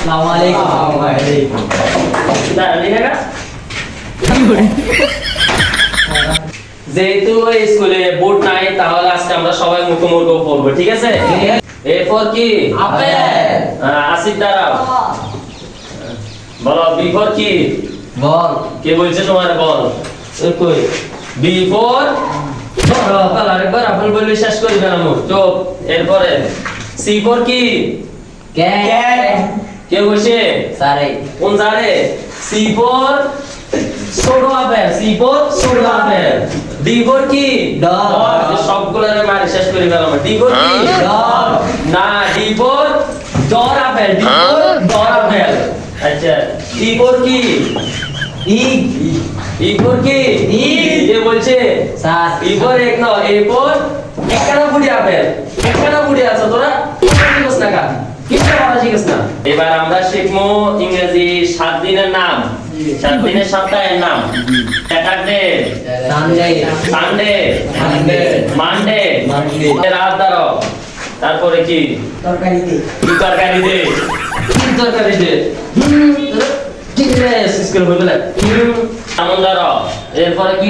আসসালামু আলাইকুম যেহেতু এই স্কুলে বোর্ড নাই তাহলে আজকে আমরা সবাই মুখো মুখো পড়ব ঠিক আছে? এ ফর কি আসিফ দাঁড়াও। বলো বি ফর কি? বল। কে বলছে তোমার বল? এ কই? বি ফর আরেকবার বলে শেষ করে দিলাম চুপ এরপরে। সি ফর কি ক্যাট। কে বলছে? সারে কোন জানে সি ফর ছোট আপেল সি ফর ছোট আপেল। ডি ফর কি? Dog. সবগুলোরে মারি শেষ করে গেলাম ডি কি? Dog. না D for door apple D for apple. আচ্ছা ই কি? ই। ই কি? ই। এ বলছে? সাত ই ফর এক ন এ ফর একখানা বুড়ি আপেল। একখানা বুড়ি আছে তোরা? শিখছ না কা না? এবার আমরা শিখব ইংরেজি সাত দিনের নাম। সাত দিনের সপ্তাহের নাম। স্যাটারডে সানডে মানডে রাত দাঁড়ো তারপরে কি? তরকারিতে। কি দে কি দে কি রে স্কুল বলতে না। আমন দাঁড়ো এরপরে কি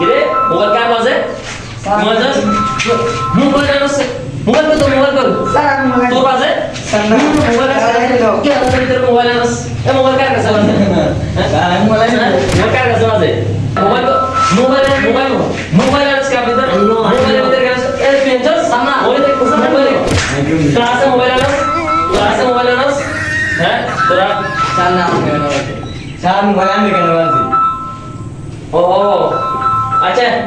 দে ফিডাতে কি ফিরে দে ল ফিরে বুঝলো সেগুলো বেশি গেল কিরে মোবাইল কার বাজে মোবাইল যাস মোবাইল জানাস মোবাইল কর তো মোবাইল কর তোর বাজে মোবাইল কে আমাদের ভিতরে মোবাইল আনাস এ মোবাইল কার কাছে বাজে? আমি মোবাইল হ্যাঁ? মোবাইল কার কাছে বাজে? মোবাইল কর- মোবাইল মোবাইল মোবাইল আনাস কার ভিতরে? মোবাইলের ভিতরে গেলাস এ পেঞ্চাস সামনা ওই দেখ কোসা মোবাইল ক্লাসে মোবাইল আনাস? ক্লাসে মোবাইল আনাস? হ্যাঁ? তোরা চার নাম কেন চার মোবাইল আমি কেন বলছি ও